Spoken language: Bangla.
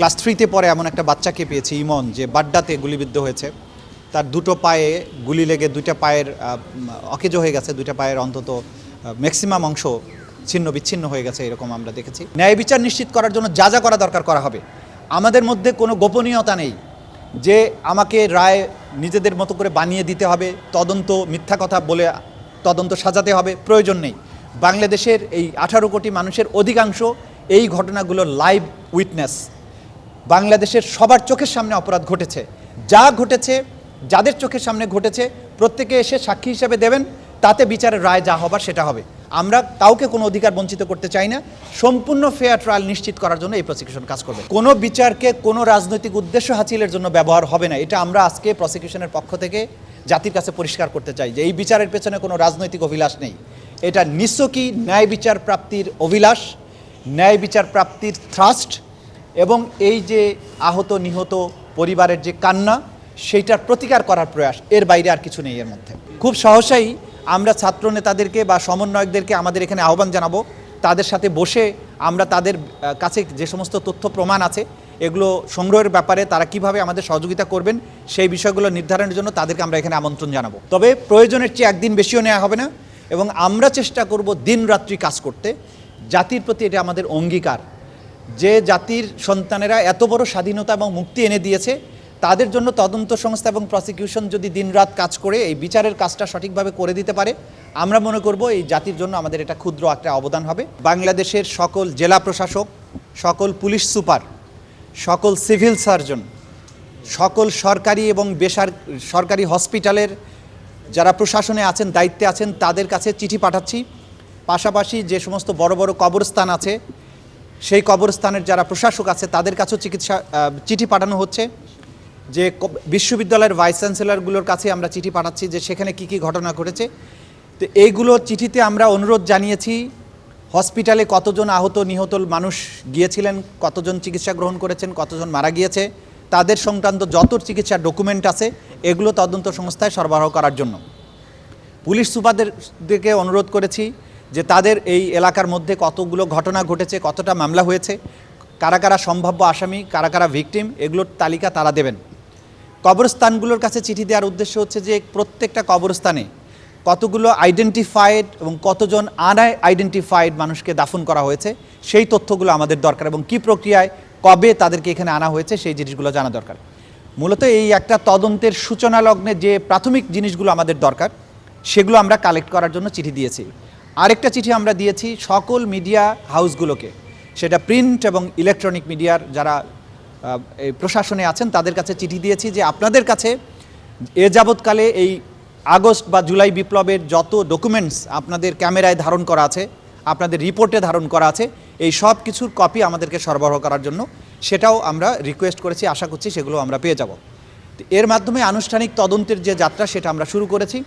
ক্লাস থ্রিতে পরে এমন একটা বাচ্চাকে পেয়েছি, ইমন, যে বাড্ডাতে গুলিবিদ্ধ হয়েছে। তার দুটো পায়ে গুলি লেগে দুইটা পায়ের অকেজো হয়ে গেছে, দুইটা পায়ের অন্তত ম্যাক্সিমাম অংশ ছিন্ন বিচ্ছিন্ন হয়ে গেছে, এরকম আমরা দেখেছি। ন্যায় বিচার নিশ্চিত করার জন্য যা যা করা দরকার করা হবে। আমাদের মধ্যে কোনো গোপনীয়তা নেই যে আমাকে রায় নিজেদের মতো করে বানিয়ে দিতে হবে, তদন্ত মিথ্যা কথা বলে তদন্ত সাজাতে হবে, প্রয়োজন নেই। বাংলাদেশের এই আঠারো কোটি মানুষের অধিকাংশ এই ঘটনাগুলোর লাইভ উইটনেস বাংলাদেশের সবার চোখের সামনে অপরাধ ঘটেছে। যা ঘটেছে, যাদের চোখের সামনে ঘটেছে, প্রত্যেকে এসে সাক্ষী হিসেবে দেবেন, তাতে বিচারের রায় যা হবার সেটা হবে। আমরা কাউকে কোনো অধিকার বঞ্চিত করতে চাই না। সম্পূর্ণ ফেয়ার ট্রায়াল নিশ্চিত করার জন্য এই প্রসিকিউশন কাজ করবে। কোনো বিচারকে কোনো রাজনৈতিক উদ্দেশ্য হাসিলের জন্য ব্যবহার হবে না। এটা আমরা আজকে প্রসিকিউশনের পক্ষ থেকে জাতির কাছে পরিষ্কার করতে চাই যে এই বিচারের পেছনে কোনো রাজনৈতিক অভিলাষ নেই। এটা নিঃস্বকী ন্যায় বিচার প্রাপ্তির অভিলাষ? ন্যায় বিচার প্রাপ্তির থ্রাস্ট এবং এই যে আহত, নিহত পরিবারের যে কান্না, সেইটার প্রতিকার করার প্রয়াস, এর বাইরে আর কিছু নেই এর মধ্যে। খুব সহসাই আমরা ছাত্র নেতাদেরকে বা সমন্বয়কদেরকে আমাদের এখানে আহ্বান জানাব। তাদের সাথে বসে আমরা তাদের কাছে যে সমস্ত তথ্য, প্রমাণ আছে, এগুলো সংগ্রহের ব্যাপারে তারা কীভাবে আমাদের সহযোগিতা করবেন, সেই বিষয়গুলো নির্ধারণের জন্য তাদেরকে আমরা এখানে আমন্ত্রণ জানাব। তবে প্রয়োজনের চেয়ে একদিন বেশিও নেওয়া হবে না এবং আমরা চেষ্টা করব দিন রাত্রি কাজ করতে। জাতির প্রতি এটা আমাদের অঙ্গীকার। যে জাতির সন্তানেরা এত বড় স্বাধীনতা এবং মুক্তি এনে দিয়েছে, তাদের জন্য তদন্ত সংস্থা এবং প্রসিকিউশন যদি দিনরাত কাজ করে, এই বিচারের কাজটা সঠিকভাবে করে দিতে পারে, আমরা মনে করব এই জাতির জন্য আমাদের এটা ক্ষুদ্র একটা অবদান হবে। বাংলাদেশের সকল জেলা প্রশাসক, সকল পুলিশ সুপার, সকল সিভিল সার্জন, সকল সরকারি এবং বেসার, সরকারি হসপিটালের যারা প্রশাসনে আছেন, দায়িত্বে আছেন, তাদের কাছে চিঠি পাঠাচ্ছি। পাশাপাশি যে সমস্ত বড় বড় কবরস্থান আছে সেই কবরস্থানের যারা প্রশাসক আছে, তাদের কাছেও চিকিৎসা চিঠি পাঠানো হচ্ছে যে বিশ্ববিদ্যালয়ের ভাইস চ্যান্সেলরগুলোর কাছে আমরা চিঠি পাঠাচ্ছি যে সেখানে কি কি ঘটনা ঘটেছে। তো এইগুলো চিঠিতে আমরা অনুরোধ জানিয়েছি, হসপিটালে কতজন আহত, নিহত মানুষ গিয়েছিলেন, কতজন চিকিৎসা গ্রহণ করেছেন, কতজন মারা গিয়েছে, তাদের সংক্রান্ত যত চিকিৎসার ডকুমেন্ট আছে, এগুলো তদন্ত সংস্থায় সরবরাহ করার জন্য। পুলিশ সুপারদেরকে অনুরোধ করেছি যে তাদের এই এলাকার মধ্যে কতগুলো ঘটনা ঘটেছে, কতটা মামলা হয়েছে, কারা কারা সম্ভাব্য আসামি, কারা কারা ভিকটিম, এগুলোর তালিকা তারা দেবেন। কবরস্থানগুলোর কাছে চিঠি দেওয়ার উদ্দেশ্য হচ্ছে যে প্রত্যেকটা কবরস্থানে কতগুলো আইডেন্টিফাইড এবং কতজন আনাই আইডেন্টিফাইড মানুষকে দাফন করা হয়েছে, সেই তথ্যগুলো আমাদের দরকার এবং কি প্রক্রিয়ায়, কবে তাদেরকে এখানে আনা হয়েছে, সেই জিনিসগুলো জানা দরকার। মূলত এই একটা তদন্তের সূচনা লগ্নে যে প্রাথমিক জিনিসগুলো আমাদের দরকার, সেগুলো আমরা কালেক্ট করার জন্য চিঠি দিয়েছি। আরেকটা চিঠি আমরা দিয়েছি সকল মিডিয়া হাউসগুলোকে। সেটা প্রিন্ট এবং ইলেকট্রনিক মিডিয়ার যারা এই প্রশাসনে আছেন, তাদের কাছে চিঠি দিয়েছি যে আপনাদের কাছে এ যাবৎকালে এই আগস্ট বা জুলাই বিপ্লবের যত ডকুমেন্টস আপনাদের ক্যামেরায় ধারণ করা আছে, আপনাদের রিপোর্টে ধারণ করা আছে, এই সব কিছুর কপি আমাদেরকে সরবরাহ করার জন্য সেটাও আমরা রিকোয়েস্ট করেছি, আশা করছি সেগুলো আমরা পেয়ে যাব। এর মাধ্যমে আনুষ্ঠানিক তদন্তের যে যাত্রা, সেটা আমরা শুরু করেছি।